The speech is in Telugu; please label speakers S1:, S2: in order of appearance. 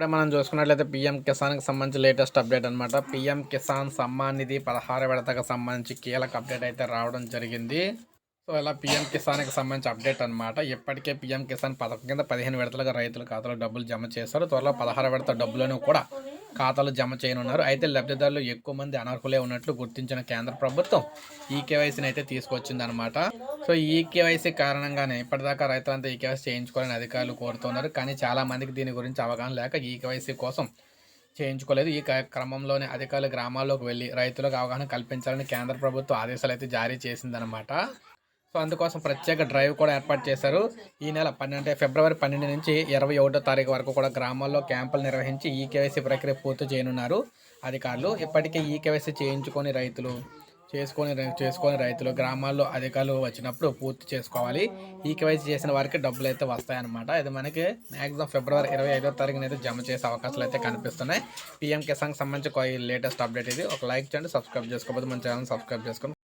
S1: ఇప్పుడే మనం చూసుకున్నట్లయితే పీఎం కిసాన్కి సంబంధించి లేటెస్ట్ అప్డేట్ అనమాట పీఎం కిసాన్ సమ్మాన్ నిధి పదహారు విడతకు సంబంధించి కీలక అప్డేట్ అయితే రావడం జరిగింది. సో ఇలా పీఎం కిసాన్కి సంబంధించి అప్డేట్ అనమాట ఇప్పటికే పీఎం కిసాన్ పథకం కింద పదిహేను విడతలుగా రైతుల ఖాతాలో డబ్బులు జమ చేశారు. త్వరలో పదహారు విడత డబ్బులను కూడా ఖాతాలు జమ చేయనున్నారు. అయితే లబ్ధిదారులు ఎక్కువ మంది అనర్హులే ఉన్నట్లు గుర్తించిన కేంద్ర ప్రభుత్వం ఈ కేవైసీని అయితే తీసుకొచ్చింది అనమాట సో ఈ కేవైసీ కారణంగానే ఇప్పటిదాకా రైతులంతా ఈ కేవైసీ చేయించుకోవాలని అధికారులు కోరుతున్నారు. కానీ చాలా మందికి దీని గురించి అవగాహన లేక ఈ కేవైసీ కోసం చేయించుకోలేదు. ఈ క- క్రమంలోనే అధికారులు గ్రామాల్లోకి వెళ్ళి రైతులకు అవగాహన కల్పించాలని కేంద్ర ప్రభుత్వం ఆదేశాలు అయితే జారీ చేసిందనమాట సో అందుకోసం ప్రత్యేక డ్రైవ్ కూడా ఏర్పాటు చేశారు. ఈ నెల పన్నెండు ఫిబ్రవరి పన్నెండు నుంచి ఇరవై ఒకటో తారీఖు వరకు కూడా గ్రామాల్లో క్యాంపులు నిర్వహించి ఈ కేవైసీ ప్రక్రియ పూర్తి చేయనున్నారు అధికారులు. ఇప్పటికే ఈ కేవైసీ చేయించుకొని రైతులు చేసుకొని చేసుకొని రైతులు గ్రామాల్లో అధికారులు వచ్చినప్పుడు పూర్తి చేసుకోవాలి. ఈ కేవైసీ చేసిన వారికి డబ్బులు అయితే వస్తాయన్నమాట. ఇది మనకి మ్యాక్సిమం ఫిబ్రవరి ఇరవై ఐదో తారీఖున అయితే జమ చేసే అవకాశాలు అయితే కనిపిస్తున్నాయి. పీఎం కిసాన్కి సంబంధించి లేటెస్ట్ అప్డేట్ ఇది. ఒక లైక్ చేయండి సబ్స్క్రైబ్ చేసుకోకపోతే మన ఛానల్ సబ్స్క్రైబ్ చేసుకోండి.